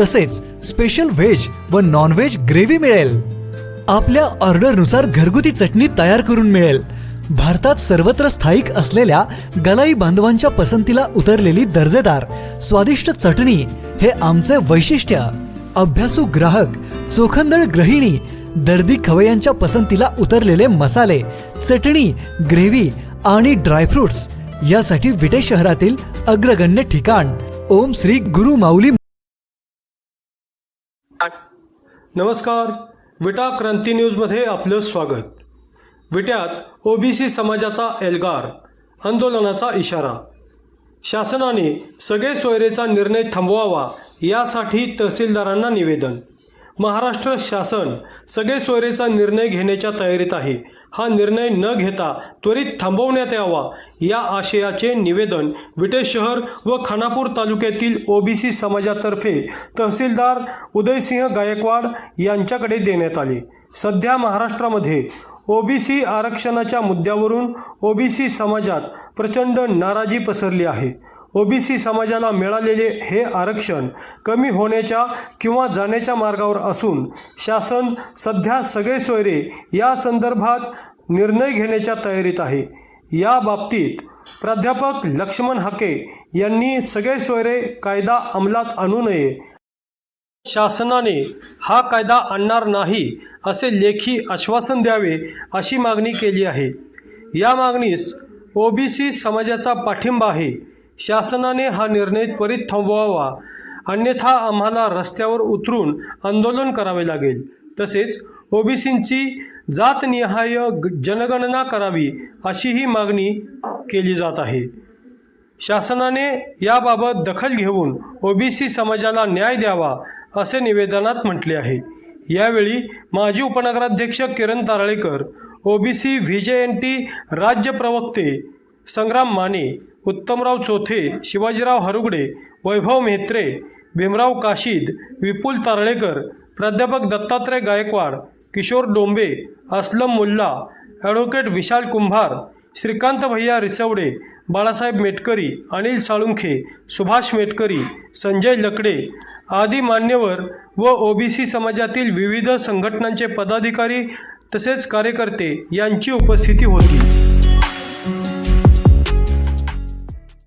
तसेच special veg व non veg gravy मिळेल. आपल्या ऑर्डरनुसार घरगुती चटणी तयार करून मिळेल. भारतात सर्वत्र स्थायिक असलेल्या गलाई बांधवांच्या पसंतीला उतरलेली दर्जेदार स्वादिष्ट चटणी हे आमचे वैशिष्ट्य. अभ्यासू ग्राहक चोखंदळ गृहिणी दर्दी खवयांच्या पसंतीला उतरलेले मसाले चटणी ग्रेव्ही आणि ड्रायफ्रुट्स यासाठी विटे शहरातील अग्रगण्य ठिकाण ओम श्री गुरु माऊली नमस्कार. विटा क्रांती न्यूजमध्ये आपलं स्वागत. विट्यात ओबीसी समाजाचा एल्गार आंदोलनाचा इशारा. शासनाने सगळे सोयरेचा निर्णय थांबवावा यासाठी तहसीलदारांना निवेदन. महाराष्ट्र शासन सगळे सोयरेचा निर्णय घेण्याच्या तयारीत आहे. हा निर्णय न घेता त्वरित थांबवण्यात यावा या आशयाचे निवेदन विटे शहर व खानापूर तालुक्यातील ओबीसी समाजातर्फे तहसीलदार उदयसिंह गायकवाड यांच्याकडे देण्यात आले. सध्या महाराष्ट्रामध्ये ओबीसी आरक्षणाच्या मुद्द्यावरून ओबीसी समाजात प्रचंड नाराजी पसरली आहे. ओबीसी समाजाला मिळालेले हे आरक्षण कमी होण्याच्या किंवा जाण्याच्या मार्गावर असून शासन सध्या सगळे सोयरे या संदर्भात निर्णय घेण्याच्या तयारीत आहे. या बाबतीत प्राध्यापक लक्ष्मण हाके यांनी सगळे सोयरे कायदा अंमलात आणू नये. शासनाने हा कायदा आणणार नाही असे लेखी आश्वासन द्यावे अशी मागणी केली आहे. या मागणीस ओबीसी समाजाचा पाठिंबा आहे. शासनाने हा निर्णय त्वरित थांबवावा. अन्यथा आम्हाला रस्त्यावर उतरून आंदोलन करावे लागेल. तसेच ओबीसींची जातनिहाय जनगणना करावी अशीही मागणी केली जात आहे. शासनाने याबाबत दखल घेऊन ओबीसी समाजाला न्याय द्यावा असे निवेदनात म्हटले आहे. यावेळी माजी उपनगराध्यक्ष Kiran Taralekar OBC V J N T राज्य प्रवक्ते संग्राम माने उत्तमराव चोथे शिवाजीराव हरुगडे वैभव मेहत्रे भीमराव काशीद विपुल तारळेकर प्राध्यापक दत्तात्रय गायकवाड किशोर डोंबे असलम मुल्ला ॲडव्होकेट विशाल कुंभार श्रीकांत भैया रिसवडे बाळासाहेब मेटकरी अनिल साळुंखे सुभाष मेटकरी संजय लकडे आदी मान्यवर व ओबीसी समाजातील विविध संघटनांचे पदाधिकारी तसेच कार्यकर्ते यांची उपस्थिती होती.